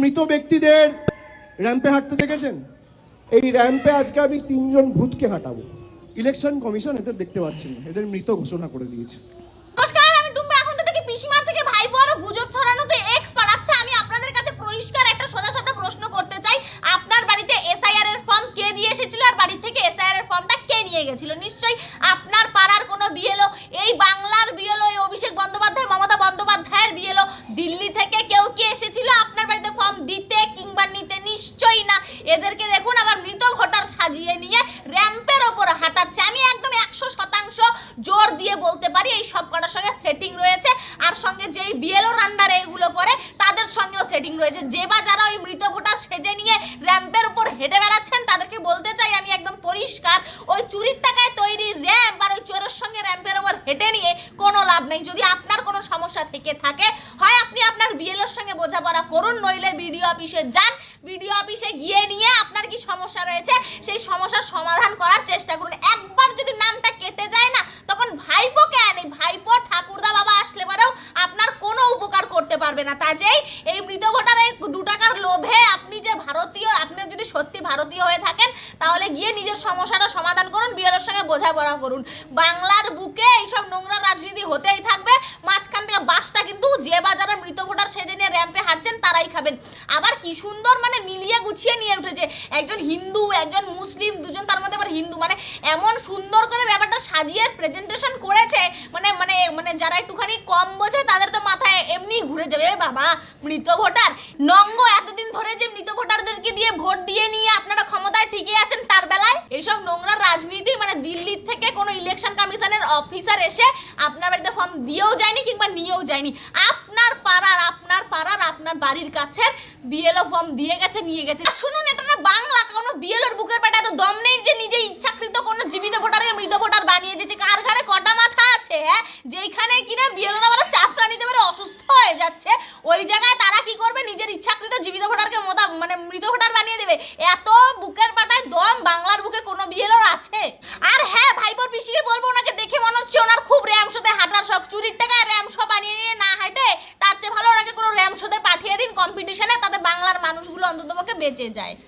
মৃত ব্যক্তিদের র্যাম্পে হাঁটতে দেখেছেন? এই র্যাম্পে আজকে আমি তিনজন ভূতকে হাঁটাবো। ইলেকশন কমিশন এদের দেখতে পাচ্ছেন, এদের মৃত ঘোষণা করে দিয়েছে। নমস্কার, আমি ডুম্বা এখন তো থেকে পিসিমার থেকে ভাই বড় গুজব ছড়ানোতে এক্সপার্ট আচ্ছা আমি আপনাদের কাছে পরিষ্কার একটা সোজাসাপটা প্রশ্ন করতে চাই। আপনার বাড়িতে এসআইআর এর ফর্ম কে দিয়ে এসেছিল? আর বাড়ি থেকে এসআইআর এর ফর্মটা কে নিয়ে গেছিল? নিশ্চয়ই আপনার পাড়ার কোনো বিএলও এই বাংলার বিএলও এই অভিষেক বন্দ্যোপাধ্যায় মমতা বন্দ্যোপাধ্যায়ের বিএলও দিল্লি থেকে কেউ কি এসেছিল আপনার বাড়িতে ফর্ম দিতে কিংবা নিতে? নিশ্চয়ই না। এদেরকে দেখুন, আবার মৃত ভোটার সাজিয়ে নিয়ে র্যাম্পের ওপর হাঁটাচ্ছে। আমি একদম একশো শতাংশ জোর দিয়ে বলতে পারি, এই সব কটার সঙ্গে সেটিং রয়েছে। আর সঙ্গে যেই বিএলও রান্ডারে এগুলো পরে, তাদের সঙ্গেও সেটিং রয়েছে। যে বা যারা ওই মৃত ভোটার সেজে নিয়ে র্যাম্পের উপর হেঁটে বেড়াচ্ছেন, তাদেরকে বলতে চাই, আমি একদম পরিষ্কার, ওই চুরির টাকায় তৈরি র্যাম্প আর ওই চোরের সঙ্গে র্যাম্পের ওপর হেঁটে নিয়ে কোনো লাভ নেই। যদি আপনার সমস্যা থেকে থাকে। হয় আপনি আপনার বিএলওর সঙ্গে বোঝাপড়া করুন, নইলে বিডিও অফিসে যান। বিডিও অফিসে গিয়ে নিয়ে আপনার কি সমস্যা রয়েছে, সেই সমস্যার সমাধান করার চেষ্টা করুন। একবার যদি নামটা কেটে যায় না, তখন ভাইপো ভাইপোকে আনে? ভাইপো ঠাকুরদা বাবা আসলে পরেও আপনার কোনো উপকার করতে পারবে না। তা যেই এই মৃত ভোটারের দু টাকার লোভে আপনি যে ভারতীয়, আপনি যদি সত্যি ভারতীয় হয়ে থাকেন, তাহলে গিয়ে নিজের সমস্যাটা সমাধান করুন বিয়ের সঙ্গে বোঝাপড়া করুন। বাংলার বুকে এইসব নোংরা রাজনীতি হতেই থাকবে। মাঝখান থেকে বাসটা কিন্তু যে বাজারে মৃত ভোটার সেজে নিয়ে র্যাম্পে হাঁটছেন তারাই খাবেন আবার কি সুন্দর মানে মিলিয়ে গুছিয়ে নিয়ে উঠেছে। একজন হিন্দু, একজন মুসলিম, দুজন তার মধ্যে আবার হিন্দু। মানে এমন সুন্দর করে ব্যাপারটা সাজিয়ে প্রেজেন্টেশন করেছে। মানে মানে মানে যারা একটুখানি কম বোঝে তাদের তো মাথায় এমনি ঘুরে যাবে। বাবা, মৃত ভোটার। নঙ্গ এতদিন ধরে যে মৃত ভোটারদেরকে দিয়ে ভোট দিয়ে নিয়ে আপনারা ক্ষমতায় ঠিকই আছেন অফিসার এসে আপনার বাড়িতে ফর্ম দিয়েও যায়নি কিংবা নিয়েও যায়নি। আপনার পাড়ার আপনার পাড়ার, আপনার বাড়ির কাছে বিএলও ফর্ম দিয়ে গেছে, নিয়ে গেছে। শুনুন এটা না, বাংলা কোনো বিএলওর বুকের পেটে এত দম নেই যে নিজে ইচ্ছাকৃত কোনো জীবিত ভোটারকে মৃত ভোটার বানিয়ে দিয়েছে। কার ঘরে কটা মাথা আছে হ্যাঁ? যেইখানে কিনা বিএলওরা বলে চাপটা নিতে পারে, অসুস্থ হয়ে যাচ্ছে। ওই জায়গায় তারা কি করবে? নিজের ইচ্ছাকৃত জীবিত ভোটারকে মোদা মানে মৃত ভোটার বানিয়ে দেবে। এত 变健仔。